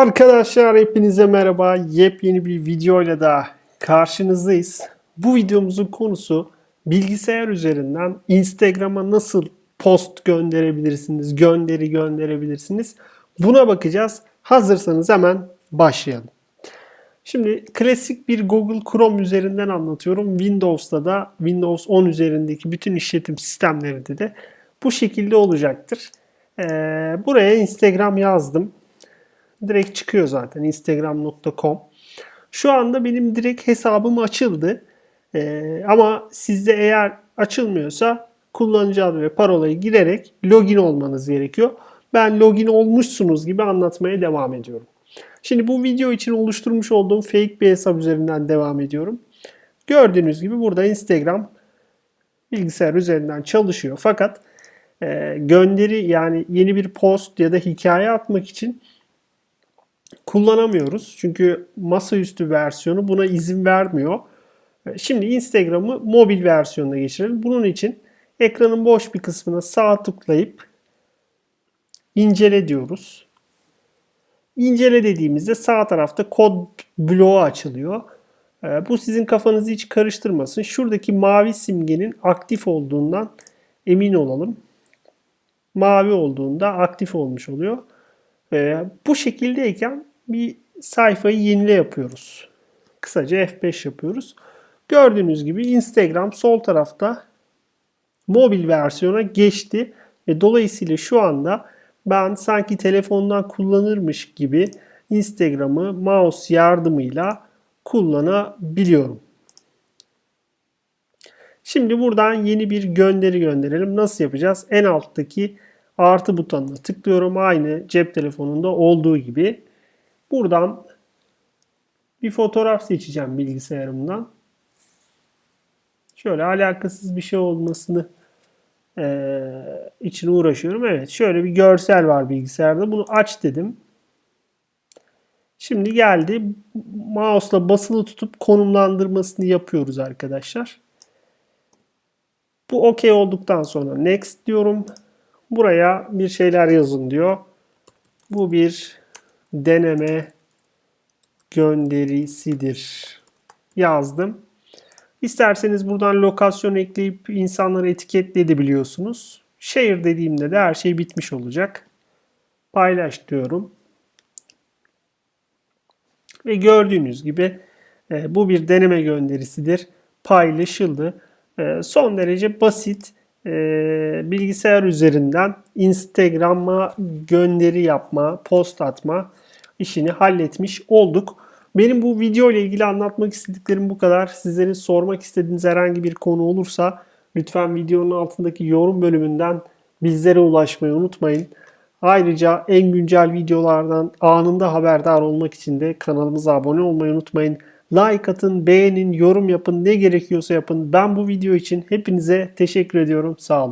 Arkadaşlar hepinize merhaba. Yepyeni bir videoyla da karşınızdayız. Bu videomuzun konusu bilgisayar üzerinden Instagram'a nasıl post gönderebilirsiniz, gönderi gönderebilirsiniz. Buna bakacağız. Hazırsanız hemen başlayalım. Şimdi klasik bir Google Chrome üzerinden anlatıyorum. Windows'ta da Windows 10 üzerindeki bütün işletim sistemlerinde de bu şekilde olacaktır. Ee, buraya Instagram yazdım direkt çıkıyor zaten instagram.com. Şu anda benim direkt hesabım açıldı. Ee, ama sizde eğer açılmıyorsa kullanıcı adı ve parolayı girerek login olmanız gerekiyor. Ben login olmuşsunuz gibi anlatmaya devam ediyorum. Şimdi bu video için oluşturmuş olduğum fake bir hesap üzerinden devam ediyorum. Gördüğünüz gibi burada Instagram bilgisayar üzerinden çalışıyor. Fakat e, gönderi yani yeni bir post ya da hikaye atmak için kullanamıyoruz. Çünkü masaüstü versiyonu buna izin vermiyor. Şimdi Instagram'ı mobil versiyonuna geçirelim. Bunun için ekranın boş bir kısmına sağ tıklayıp incele diyoruz. İncele dediğimizde sağ tarafta kod bloğu açılıyor. Ee, bu sizin kafanızı hiç karıştırmasın. Şuradaki mavi simgenin aktif olduğundan emin olalım. Mavi olduğunda aktif olmuş oluyor. Ee, bu şekildeyken bir sayfayı yenile yapıyoruz. Kısaca F5 yapıyoruz. Gördüğünüz gibi Instagram sol tarafta mobil versiyona geçti ve dolayısıyla şu anda ben sanki telefondan kullanırmış gibi Instagram'ı mouse yardımıyla kullanabiliyorum. Şimdi buradan yeni bir gönderi gönderelim. Nasıl yapacağız? En alttaki artı butonuna tıklıyorum. Aynı cep telefonunda olduğu gibi. Buradan bir fotoğraf seçeceğim bilgisayarımdan. Şöyle alakasız bir şey olmasını e, için uğraşıyorum. Evet şöyle bir görsel var bilgisayarda. Bunu aç dedim. Şimdi geldi. Mouse'la basılı tutup konumlandırmasını yapıyoruz arkadaşlar. Bu okey olduktan sonra next diyorum. Buraya bir şeyler yazın diyor. Bu bir deneme gönderisidir yazdım. İsterseniz buradan lokasyon ekleyip insanları etiketleyebiliyorsunuz. Share dediğimde de her şey bitmiş olacak. Paylaş diyorum. Ve gördüğünüz gibi e, bu bir deneme gönderisidir. Paylaşıldı. E, son derece basit e, bilgisayar üzerinden Instagram'a gönderi yapma, post atma işini halletmiş olduk. Benim bu video ile ilgili anlatmak istediklerim bu kadar. Sizlerin sormak istediğiniz herhangi bir konu olursa lütfen videonun altındaki yorum bölümünden bizlere ulaşmayı unutmayın. Ayrıca en güncel videolardan anında haberdar olmak için de kanalımıza abone olmayı unutmayın. Like atın, beğenin, yorum yapın, ne gerekiyorsa yapın. Ben bu video için hepinize teşekkür ediyorum. Sağ olun.